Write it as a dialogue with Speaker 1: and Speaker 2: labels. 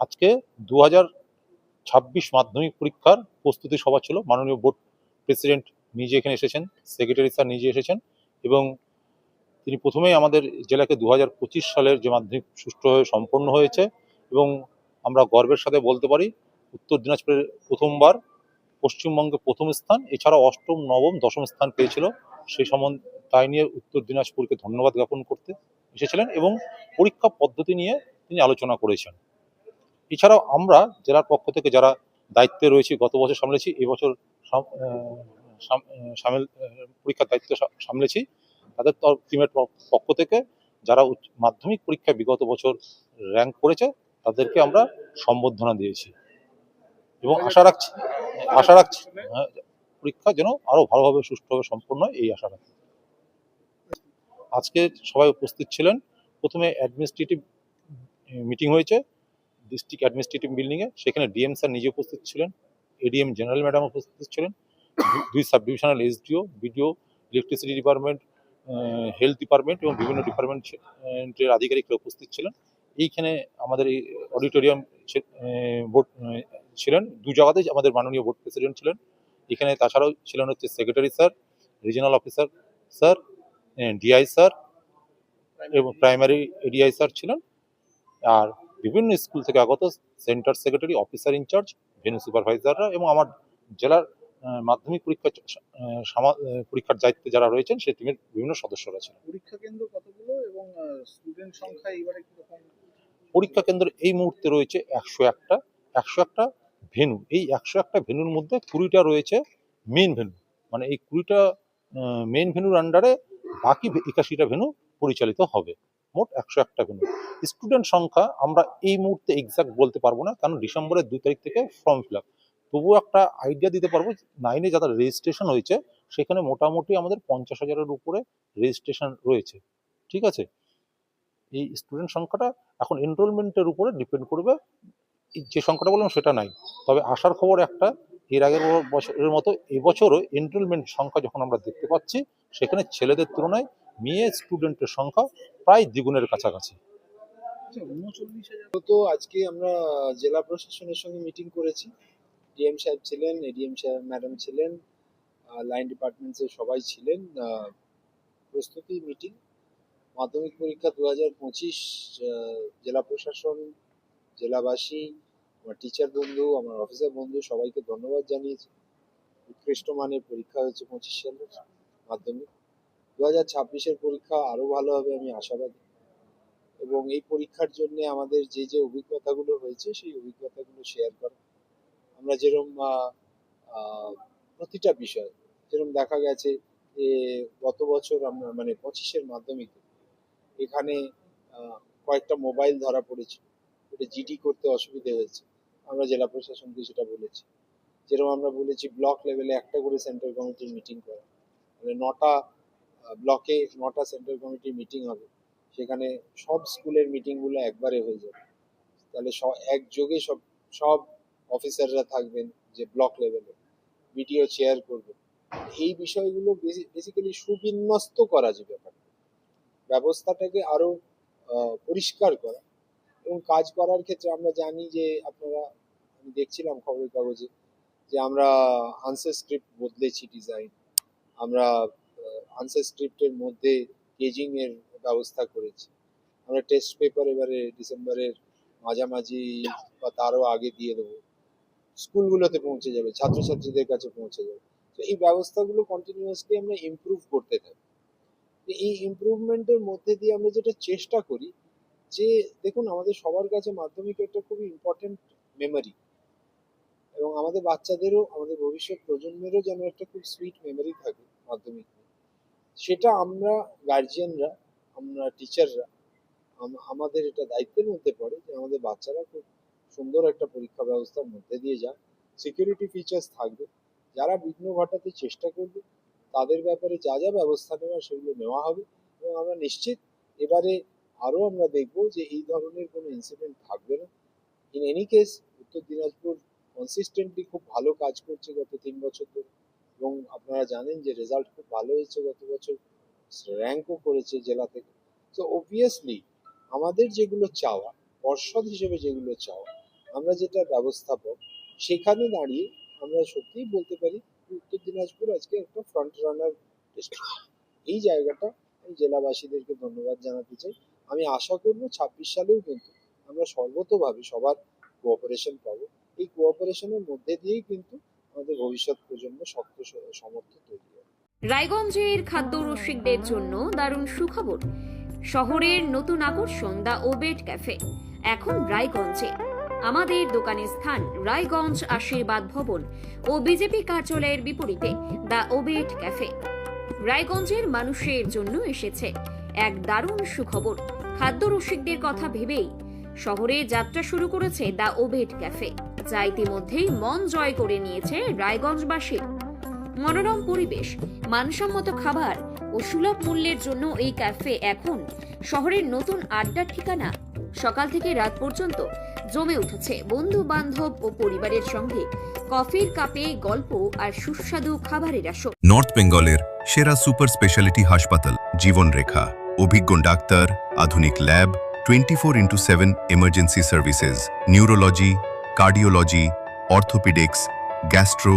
Speaker 1: আজকে দু ছাব্বিশ মাধ্যমিক পরীক্ষার প্রস্তুতি সভা ছিল। মাননীয় বোর্ড প্রেসিডেন্ট নিজে এখানে এসেছেন, সেক্রেটারি স্যার নিজে এসেছেন এবং তিনি প্রথমেই আমাদের জেলাকে দু হাজার পঁচিশ সালের যে মাধ্যমিক সুষ্ঠুভাবে সম্পন্ন হয়েছে এবং আমরা গর্বের সাথে বলতে পারি, উত্তর দিনাজপুরের প্রথমবার পশ্চিমবঙ্গে প্রথম স্থান এছাড়া অষ্টম, নবম, দশম স্থান পেয়েছিল। সেই সম্বন্ধে, তাই নিয়ে উত্তর দিনাজপুরকে ধন্যবাদ জ্ঞাপন করতে এসেছিলেন এবং পরীক্ষা পদ্ধতি নিয়ে তিনি আলোচনা করেছেন। এছাড়াও আমরা জেলার পক্ষ থেকে যারা দায়িত্বে রয়েছি গত বছর সামলেছি এবছর সামিল পরীক্ষার দায়িত্ব সামলেছি। তাদের টিমের পক্ষ থেকে যারা মাধ্যমিক পরীক্ষায় বিগত বছর র্যাঙ্ক করেছে তাদেরকে আমরা সম্বর্ধনা দিয়েছি। এবং আশা রাখছি আশা রাখছি আহ, পরীক্ষা যেন আরও ভালোভাবে সুষ্ঠুভাবে সম্পন্ন হয় এই আশা রাখছি। আজকে সবাই উপস্থিত ছিলেন। প্রথমে অ্যাডমিনিস্ট্রেটিভ মিটিং হয়েছে। ডিস্ট্রিক্ট অ্যাডমিনিস্ট্রেটিভ বিল্ডিংয়ে সেখানে ডিএম স্যার নিজে উপস্থিত ছিলেন এডিএম জেনারেল ম্যাডাম উপস্থিত ছিলেন দুই sub divisional SDO BDO electricity department health department এবং বিভিন্ন ডিপার্টমেন্টের আধিকারিকরা উপস্থিত ছিলেন। এইখানে আমাদের এই অডিটোরিয়াম বোর্ড ছিলেন। দু জায়গাতেই আমাদের মাননীয় বোর্ড প্রেসিডেন্ট ছিলেন। এখানে তাছাড়াও ছিলেন হচ্ছে secretary sir regional officer sir DI sir এবং প্রাইমারি এডিআই স্যার ছিলেন। আর বিভিন্ন স্কুল থেকে আগত centre secretary officer in charge venue সুপারভাইজাররা এবং আমার জেলার মাধ্যমিক পরীক্ষা পরীক্ষার দায়িত্বে যারা রয়েছেন সেই টিমের বিভিন্ন সদস্যরা ছিলেন।
Speaker 2: পরীক্ষা কেন্দ্র কতগুলো এবং স্টুডেন্ট সংখ্যা এবারে
Speaker 1: পরীক্ষা কেন্দ্র এই মুহূর্তে রয়েছে একশো একটা একশো একটা ভেনু এই একশো একটা ভেনুর মধ্যে কুড়িটা রয়েছে মেন ভেনু মানে এই কুড়িটা মেন ভেনুর আন্ডারে বাকি একাশিটা ভেনু পরিচালিত হবে। মোট একশো একটা ভেনু স্টুডেন্ট সংখ্যা আমরা এই মুহূর্তে এক্সাক্ট বলতে পারব না, কারণ ডিসেম্বরের দুই তারিখ থেকে ফর্ম ফিল আপ তবুও একটা আইডিয়া দিতে পারব নাইনে যাদের রেজিস্ট্রেশন হয়েছে, সেখানে মোটামুটি আমাদের পঞ্চাশ হাজারের উপরে রেজিস্ট্রেশন রয়েছে। ঠিক আছে? এই স্টুডেন্ট সংখ্যাটা এখন এনরোলমেন্টের উপরে ডিপেন্ড করবে যে সংখ্যাটা বললাম সেটা নাই। তবে আসার খবর একটা, এর আগের বছরের মতো এবছরও এনরোলমেন্ট সংখ্যা যখন আমরা দেখতে পাচ্ছি, সেখানে ছেলেদের তুলনায় মেয়ে স্টুডেন্টের সংখ্যা প্রায় দ্বিগুণের কাছাকাছি।
Speaker 2: আচ্ছা
Speaker 3: তো আজকে আমরা জেলা প্রশাসনের সঙ্গে মিটিং করেছি। ডিএম সাহেব ছিলেন এডিএম সাহেব ম্যাডাম ছিলেন লাইন ডিপার্টমেন্টসের সবাই ছিলেন। প্রস্তুতি মিটিং মাধ্যমিক পরীক্ষা দু হাজার পঁচিশ জেলা প্রশাসন, জেলাবাসী, আমার টিচার বন্ধু, আমার অফিসার বন্ধু, সবাইকে ধন্যবাদ জানিয়েছি। উৎকৃষ্ট মানের পরীক্ষা হয়েছে পঁচিশ সালের মাধ্যমিক। দু হাজার ছাব্বিশের পরীক্ষা আরও ভালো হবে, আমি আশাবাদী। এবং এই পরীক্ষার জন্য আমাদের যে যে অভিজ্ঞতাগুলো হয়েছে, সেই অভিজ্ঞতাগুলো শেয়ার করা। আমরা যেরকম প্রতিটা বিষয় যেরকম দেখা গেছে যে, গত বছর আমরা মানে পঁচিশের মাধ্যমিকে এখানে কয়েকটা মোবাইল ধরা পড়েছে। ওটা জিডি করতে অসুবিধে হয়েছে। আমরা জেলা প্রশাসনকে সেটা বলেছি। যেরকম আমরা বলেছি ব্লক লেভেলে একটা করে সেন্ট্রাল কমিটির মিটিং করা। মানে নটা ব্লকে নটা সেন্ট্রাল কমিটির মিটিং হবে। সেখানে সব স্কুলের মিটিংগুলো একবারে হয়ে যাবে। তাহলে স- একযোগে সব সব অফিসাররা থাকবেন যে ব্লক লেভেলে ভিডিও চেয়ার করবে। এই বিষয়গুলো বেসিক্যালি সুবিন্যস্ত করা যে ব্যাপারটা। ব্যবস্থাটাকে আরও পরিষ্কার করা এবং কাজ করার ক্ষেত্রে আমরা জানি যে আপনারা, আমি দেখছিলাম খবরের কাগজে যে আমরা আনসার স্ক্রিপ্ট বদলেছি ডিজাইন। আমরা আনসার স্ক্রিপ্টের মধ্যে পেজিং এর ব্যবস্থা করেছি। আমরা টেস্ট পেপার এবারে ডিসেম্বরের মাঝামাঝি বা তারও আগে দিয়ে দেবো। স্কুলগুলোতে পৌঁছে যাবে, ছাত্রছাত্রীদের কাছে পৌঁছে যাবে। তো এই ব্যবস্থাগুলো কন্টিনিউয়াসলি আমরা ইমপ্রুভ করতে থাকি। এই ইমপ্রুভমেন্টের মধ্যে দিয়ে আমরা যেটা চেষ্টা করি, যে দেখুন, আমাদের সবার কাছে মাধ্যমিক একটা খুবই ইম্পর্টেন্ট মেমরি এবং আমাদের বাচ্চাদেরও, আমাদের ভবিষ্যৎ প্রজন্মেরও যেন একটা খুব সুইট মেমরি থাকে মাধ্যমিক। সেটা আমরা গার্জিয়ানরা আমরা টিচাররা আমাদের এটা দায়িত্বের মধ্যে পড়ে যে আমাদের বাচ্চারা খুব সুন্দর একটা পরীক্ষা ব্যবস্থার মধ্যে দিয়ে যাক। সিকিউরিটি ফিচার্স থাকবে। যারা বিঘ্ন ঘটাতে চেষ্টা করবে, তাদের ব্যাপারে যা যা ব্যবস্থা নেওয়া সেগুলো নেওয়া হবে এবং আমরা নিশ্চিত এবারে আরও আমরা দেখব যে এই ধরনের কোনো ইনসিডেন্ট থাকবে না। ইন এনি কেস উত্তর দিনাজপুর কনসিস্টেন্টলি খুব ভালো কাজ করছে গত তিন বছর ধরে এবং আপনারা জানেন যে রেজাল্ট খুব ভালো হয়েছে গত বছর র্যাঙ্কও করেছে জেলা থেকে। তো অবভিয়াসলি আমাদের যেগুলো চাওয়া, পর্ষদ হিসেবে যেগুলো চাওয়া, আমরা যেটা ব্যবস্থাপক, সেখানে দাঁড়িয়ে আমরা সত্যিই বলতে পারি উত্তর দিনাজপুর আজকে একটা ফ্রন্ট রানার এই জায়গাটা আমি জেলাবাসীদেরকে ধন্যবাদ জানাতে চাই। আমি আশা করব ছাব্বিশ সালেও কিন্তু আমরা সর্বতভাবে সবার কোঅপারেশন পাবো। এই কোঅপারেশনের মধ্যে দিয়েই কিন্তু আমাদের ভবিষ্যৎ প্রজন্ম শক্ত সমর্থ তৈরি
Speaker 4: রায়গঞ্জের খাদ্য রসিকদের জন্য দারুণ সুখবর। শহরের নতুন আকর্ষণ, দ্য ওবেট ক্যাফে। এখন রায়গঞ্জে। আমাদের দোকানের স্থান, রায়গঞ্জ আশীর্বাদ ভবন ও বিজেপি কার্যালয়ের বিপরীতে, দ্য ওবেট ক্যাফে। রায়গঞ্জের মানুষের জন্য এসেছে এক দারুণ সুখবর। খাদ্য রসিকদের কথা ভেবেই শহরে যাত্রা শুরু করেছে দ্য ওবেট ক্যাফে, যা ইতিমধ্যেই মন জয় করে নিয়েছে রায়গঞ্জবাসীর মনোরম পরিবেশ, মানসম্মত খাবার ও সুলভ মূল্যের জন্য এই ক্যাফে এখন শহরের নতুন আড্ডার ঠিকানা। সকাল থেকে রাত পর্যন্ত জমে উঠেছে বন্ধু বান্ধব ও পরিবারের সঙ্গে কফির কাপে গল্প আর সুস্বাদু খাবারের আসর।
Speaker 5: নর্থ বেঙ্গলের সেরা সুপার স্পেশালিটি হাসপাতাল, জীবনরেখা, অভিজ্ঞ ডাক্তার, আধুনিক lab, twenty four into seven emergency services neurology cardiology orthopaedics gastro